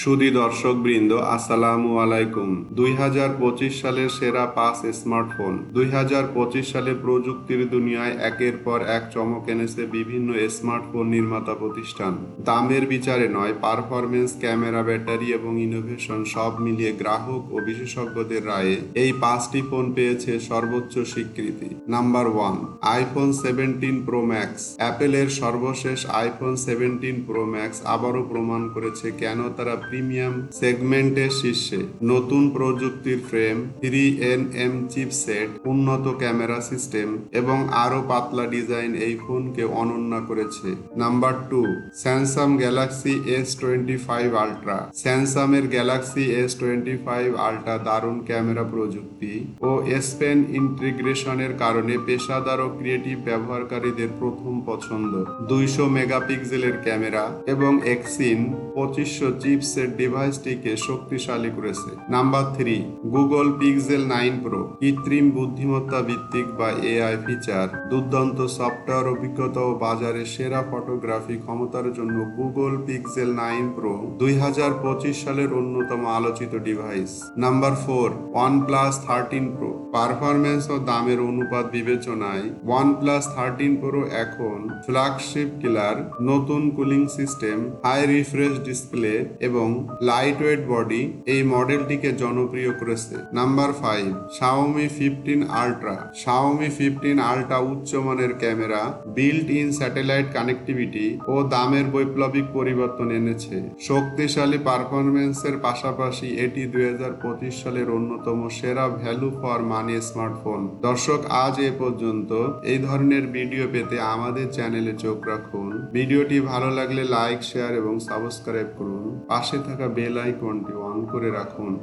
সুদী দর্শক বৃন্দ আসসালামু আলাইকুম। দুই হাজার পঁচিশ সালের সেরা পাঁচ স্মার্টফোন, দুই হাজার পঁচিশ সালে প্রযুক্তির দুনিয়ায় একের পর এক চমক এনেছে বিভিন্ন স্মার্টফোন নির্মাতা প্রতিষ্ঠান। দামের বিচারে নয় পারফরমেন্স ক্যামেরা, ব্যাটারি এবং ইনোভেশন সব মিলিয়ে গ্রাহক ও বিশেষজ্ঞদের রায়ে এই পাঁচটি ফোন পেয়েছে সর্বোচ্চ স্বীকৃতি। Number one, iPhone seventeen pro max. অ্যাপেলের সর্বশেষ আইফোন সেভেন্টিন প্রো ম্যাক্স আবারও প্রমাণ করেছে কেন তারা প্রিমিয়াম সেগমেন্টের শীর্ষে নতুন প্রযুক্তির frame, three N M chipset, উন্নত ক্যামেরা সিস্টেম এবং আরও পাতলা ডিজাইন এই ফোনকে অনন্য করেছে। Number two, Samsung Galaxy S twenty five Ultra. স্যামসাংয়ের Galaxy S twenty five Ultra দারুণ ক্যামেরা প্রযুক্তি ও এসপেন ইন্টিগ্রেশনের কারণে পেশাদার ও ক্রিয়েটিভ ব্যবহারকারীদের প্রথম পছন্দ। দুইশো মেগাপিক্সেলের ক্যামেরা এবং এক্সিন পঁচিশশো চিপসেট ডিভাইসটিকে শক্তিশালী করেছে। Number three, Google Pixel nine pro, কৃত্রিম বুদ্ধিমত্তা ভিত্তিক বা এআই ফিচার। দুর্দান্ত সফটওয়্যার অভিজ্ঞতা ও বাজারে সেরা ফটোগ্রাফি ক্ষমতার জন্য গুগল পিক্সেল নাইন প্রো দুই হাজার পঁচিশ সালের অন্যতম আলোচিত device. Number four OnePlus thirteen pro performance ও দামের অনুপাত বিবেচনায় ওয়ান প্লাস থার্টিন প্রো এখন ফ্ল্যাগশিপ কিলার, নতুন cooling system, high refresh display এবং লাইট ওয়েট বডি এই মডেলটিকে জনপ্রিয় করেছে। Number five Xiaomi fifteen Ultra Xiaomi fifteen Ultra উচ্চমানের camera built in satellite connectivity ও দামের বৈপ্লবিক পরিবর্তন এনেছে। শক্তিশালী পারফরমেন্সের পাশাপাশি এটি দুই হাজার পঁচিশ সালের অন্যতম সেরা ভ্যালু ফর মানি স্মার্টফোন দর্শক, আজ এ পর্যন্ত এই ধরনের ভিডিও পেতে আমাদের চ্যানেলে চোখ রাখুন। ভিডিওটি ভালো লাগলে লাইক শেয়ার এবং সাবস্ক্রাইব করুন। পাশে থাকা বেল আইকনটি অন করে রাখুন।